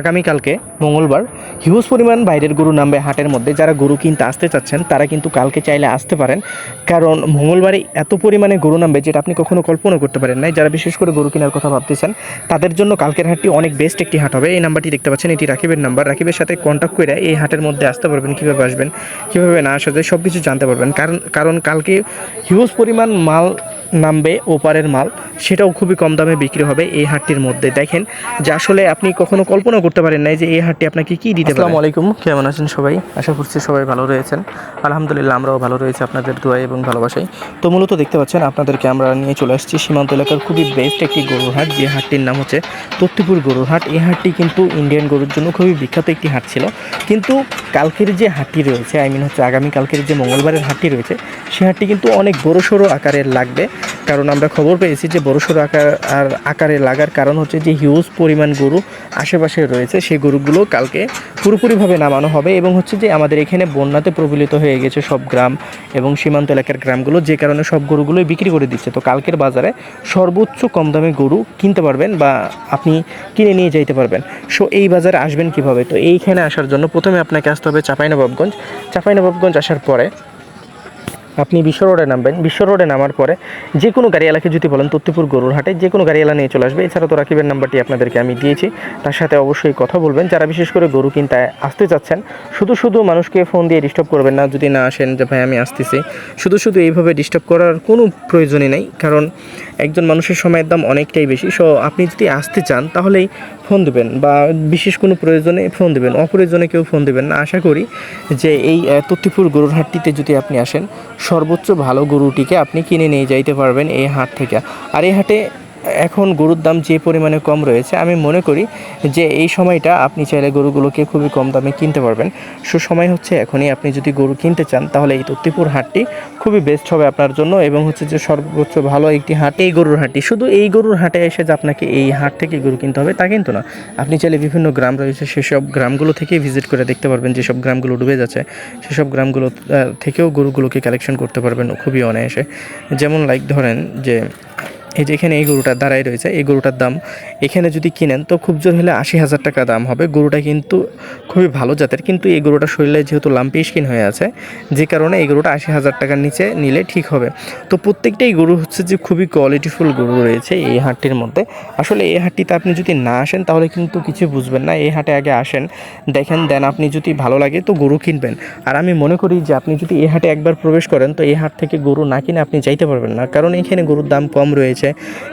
আগামীকালকে মঙ্গলবার হিউজ পরিমাণ বাইরের গরু নামবে হাটের মধ্যে। যারা গরু কিনতে আসতে চাচ্ছেন, তারা কিন্তু কালকে চাইলে আসতে পারেন। কারণ মঙ্গলবারে এত পরিমাণে গরু নামবে যেটা আপনি কখনো কল্পনা করতে পারেন নাই। যারা বিশেষ করে গরু কেনার কথা ভাবতেছেন, তাদের জন্য কালকের হাটটি অনেক বেস্ট একটি হাট হবে। এই নাম্বারটি দেখতে পাচ্ছেন, এটি রাকিবের নাম্বার। রাকিবের সাথে কন্ট্যাক্ট করে এই হাটের মধ্যে আসতে পারবেন, কীভাবে আসবেন, কীভাবে না আসা যায় সব কিছু জানতে পারবেন। কারণ কারণ কালকে হিউজ পরিমাণ মাল নামবে ওপারের মাল, সেটাও খুবই কম দামে বিক্রি হবে এই হাটটির মধ্যে। দেখেন, যে আসলে আপনি কখনো কল্পনা করতে পারেন নাই যে এই হাটটি আপনাকে কি দিতে আসসালামু আলাইকুম, কেমন আছেন সবাই? আশা করছি সবাই ভালো রয়েছেন। আলহামদুলিল্লাহ, আমরাও ভালো রয়েছি আপনাদের দোয়াই এবং ভালোবাসাই তো মূলত দেখতে পাচ্ছেন আপনাদেরকে আমরা নিয়ে চলে আসছি। সীমান্ত এলাকার খুবই বেস্ট একটি গরুর হাট, যে হাটটির নাম হচ্ছে তত্তিপুর গরুর হাট। এই হাটটি কিন্তু ইন্ডিয়ান গরুর জন্য খুবই বিখ্যাত একটি হাট ছিল। কিন্তু কালকের যে হাটটি রয়েছে, আই মিন হচ্ছে আগামী কালকের যে মঙ্গলবারের হাটটি রয়েছে সেই হাটটি কিন্তু অনেক বড়সড় আকারের লাগবে। কারণ আমরা খবর পেয়েছি যে বড়সড় আকার আর আকারে লাগার কারণ হচ্ছে যে হিউজ পরিমাণ গরু আশেপাশে রয়েছে। সেই গরুগুলো কালকে পুরোপুরিভাবে নামানো হবে এবং হচ্ছে যে আমাদের এখানে বন্যাতে প্রবলিত হয়ে গেছে সব গ্রাম এবং সীমান্ত এলাকার গ্রামগুলো, যে কারণে সব গরুগুলোই বিক্রি করে দিচ্ছে। তো কালকের বাজারে সর্বোচ্চ কম দামে গরু কিনতে পারবেন বা আপনি কিনে নিয়ে যাইতে পারবেন। সো এই বাজারে আসবেন কীভাবে? তো এইখানে আসার জন্য প্রথমে আপনাকে আসতে হবে চাঁপাইনবাবগঞ্জ। চাঁপাইনবাবগঞ্জ আসার পরে আপনি বিশ্ব রোডে নামবেন বিশ্ব রোডে নামার পরে যে কোনো গাড়িওয়ালাকে যদি বলেন তত্তিপুর গরুর হাটে যে কোনো গাড়িওয়ালা নিয়ে চলে আসবে। এছাড়া তো রাকিবের নাম্বারটি আপনাদেরকে আমি দিয়েছি। তার সাথে অবশ্যই কথা বলবেন। যারা বিশেষ করে গরু কিনতে আসতে চাচ্ছেন শুধু শুধু মানুষকে ফোন দিয়ে ডিস্টার্ব করবেন না। যদি না আসেন যে ভাই আমি আসতেছি। শুধু শুধু এইভাবে ডিস্টার্ব করার কোনো প্রয়োজনই নেই। কারণ একজন মানুষের সময়ের দাম অনেকটাই বেশি। সো আপনি যদি আসতে চান তাহলেই ফোন দেবেন বা বিশেষ কোনো প্রয়োজনে ফোন দেবেন। অপ্রয়োজনে কেউ ফোন দেবেন না। আশা করি যে এই আহ, তত্তিপুর গরুর হাটটিতে যদি আপনি আসেন সর্বোচ্চ ভালো গরুটিকে আপনি কিনে নিয়ে যাইতে পারবেন এই হাট থেকে। আর এই হাটে এখন গরুর দাম যে পরিমাণে কম রয়েছে, আমি মনে করি যে এই সময়টা আপনি চাইলে গরুগুলোকে খুবই কম দামে কিনতে পারবেন। সুসময় হচ্ছে এখনই আপনি যদি গরু কিনতে চান, তাহলে এই তত্তিপুর হাটটি খুবই বেস্ট হবে আপনার জন্য এবং হচ্ছে যে সর্বোচ্চ ভালো একটি হাট, এই গরুর হাটটি। শুধু এই গরুর হাটে এসে যে আপনাকে এই হাট থেকে গরু কিনতে হবে, তা কিন্তু না। আপনি চাইলে বিভিন্ন গ্রাম রয়েছে, সেসব গ্রামগুলো থেকে ভিজিট করে দেখতে পারবেন, যেসব গ্রামগুলো ডুবে যাচ্ছে, সেসব গ্রামগুলো থেকেও গরুগুলোকে কালেকশন করতে পারবেন খুবই অনায়াসে। যেমন লাইক ধরেন যে এই যে এখানে এই গরুটার দাঁড়াই রয়েছে, এই গরুটার দাম। এখানে যদি কিনেন, তো খুব জোর হলে আশি হাজার টাকা দাম হবে। গরুটা কিন্তু খুবই ভালো জাতের, কিন্তু এই গরুটা শরীরে যেহেতু লাম্পি স্কিন হয়ে আছে, যে কারণে এই গরুটা আশি হাজার টাকার নিচে নিলে ঠিক হবে। তো প্রত্যেকটাই গরু হচ্ছে যে খুবই কোয়ালিটিফুল গরু রয়েছে এই হাটটির মধ্যে। আসলে এই হাটটিতে আপনি যদি না আসেন, তাহলে কিন্তু কিছু বুঝবেন না। এই হাটে আগে আসেন, দেখেন, দেন আপনি যদি ভালো লাগে, তো গরু কিনবেন। আর আমি মনে করি যে আপনি যদি এই হাটে একবার প্রবেশ করেন, তো এই হাট থেকে গরু না কিনে আপনি যাইতে পারবেন না। কারণ এখানে গরুর দাম কম রয়েছে।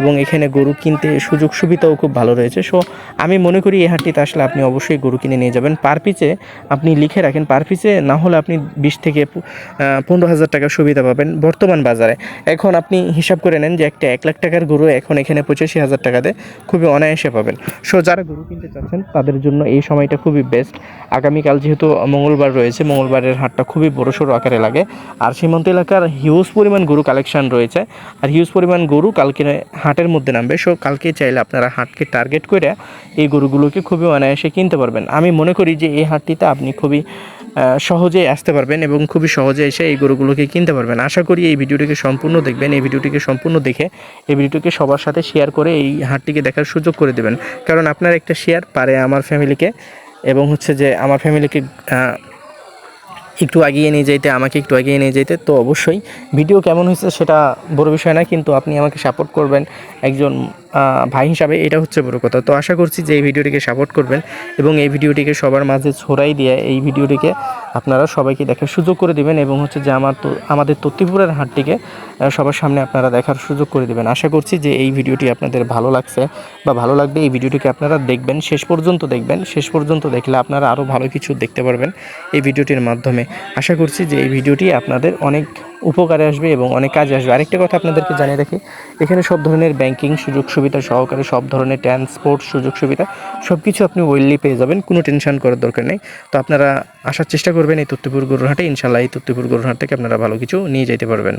এবং এখানে গরু কিনতে সুযোগ সুবিধাও খুব ভালো রয়েছে। সো আমি মনে করি এই হাটটিতে আসলে আপনি অবশ্যই গরু কিনে নিয়ে যাবেন। পার পিসে আপনি লিখে রাখেন, পার পিসে না হলে আপনি বিশ থেকে পনেরো হাজার টাকার সুবিধা পাবেন বর্তমান বাজারে। এখন আপনি হিসাব করে নেন যে একটা এক লাখ টাকার গরু এখন এখানে পঁচাশি হাজার টাকাতে খুবই অনায়াসে পাবেন। সো যারা গরু কিনতে চাচ্ছেন, তাদের জন্য এই সময়টা খুবই বেস্ট আগামীকাল যেহেতু মঙ্গলবার রয়েছে, মঙ্গলবারের হাটটা খুবই বড়সড় আকারে লাগে। আর সীমান্ত এলাকার হিউজ পরিমাণ গরু কালেকশন রয়েছে। আর হিউজ পরিমাণ গরু কালকে হাটের মধ্যে নামবে। সো কালকে চাইলে আপনারা হাটকে টার্গেট করে এই গরুগুলোকে খুবই অনায়াসে কিনতে পারবেন। আমি মনে করি যে এই হাটটিতে আপনি খুবই আহ, সহজে আসতে পারবেন এবং খুবই সহজে এসে এই গরুগুলোকে কিনতে পারবেন। আশা করি এই ভিডিওটিকে সম্পূর্ণ দেখবেন। এই ভিডিওটিকে সম্পূর্ণ দেখে এই ভিডিওটিকে সবার সাথে শেয়ার করে এই হাটটিকে দেখার সুযোগ করে দেবেন। কারণ আপনার একটা শেয়ার পারে আমার ফ্যামিলিকে এবং হচ্ছে যে আমার ফ্যামিলিকে একটু এগিয়ে নিয়ে যেতে আমাকে একটু এগিয়ে নিয়ে যেতে তো অবশ্যই ভিডিও কেমন হয়েছে সেটা বড় বিষয় না, কিন্তু আপনি আমাকে সাপোর্ট করবেন। একজন ভাই হিসাবে এটা হচ্ছে বড় কথা। তো আশা করছি যে এই ভিডিওটিকে সাপোর্ট করবেন এবং এই ভিডিওটিকে সবার মাঝে ছড়াই দিয়ে এই ভিডিওটিকে আপনারা সবাইকে দেখার সুযোগ করে দিবেন এবং হচ্ছে যে আমার তো আমাদের তত্তিপুরের হাটটিকে সবার সামনে আপনারা দেখার সুযোগ করে দিবেন। আশা করছি যে এই ভিডিওটি আপনাদের ভালো লাগছে বা ভালো লাগবে। এই ভিডিওটিকে আপনারা দেখবেন, শেষ পর্যন্ত দেখবেন। শেষ পর্যন্ত দেখলে আপনারা আরও ভালো কিছু দেখতে পারবেন এই ভিডিওটির মাধ্যমে। আশা করছি যে এই ভিডিওটি আপনাদের অনেক উপকারে আসবে এবং অনেক কাজে আসবে। আরেকটা কথা আপনাদেরকে জানিয়ে রাখি, এখানে সব ধরনের ব্যাংকিং সুযোগ সুবিধা সহকারে, সব ধরনের ট্রান্সপোর্ট সুযোগ সুবিধা সব কিছু আপনি ওয়েললি পেয়ে যাবেন, কোনো টেনশন করার দরকার নেই। তো আপনারা আসার চেষ্টা করবেন এই তত্ত্বপুর গুরুহাটে ইনশাল্লাহ এই তত্ত্বপুর গুরুহাট থেকে আপনারা ভালো কিছু নিয়ে যেতে পারবেন।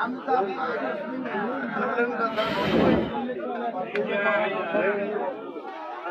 حمزة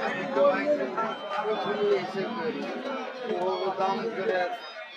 আমি তো এসে করি ও দাম করে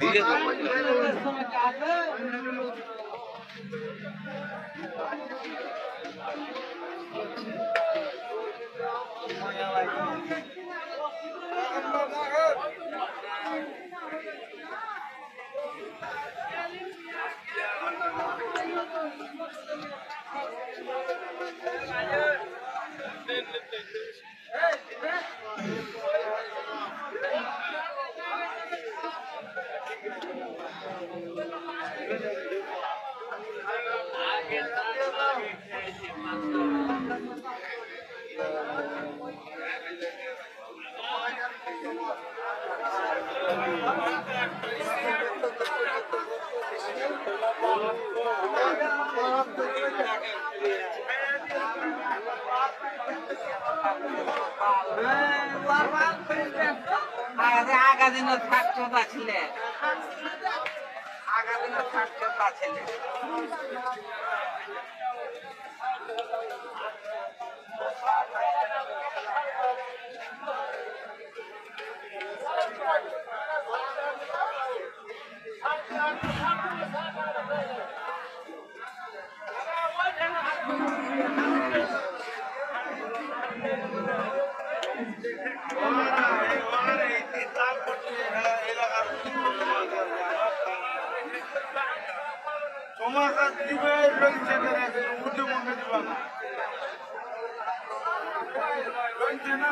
धीरे Hey, hey! আগা দিন থাকতো ছিলে আগা দিন থাকতো ছিলে তোমার কাছে দিবে রয়েছে উঠে মনে দিবা না রয়েছে না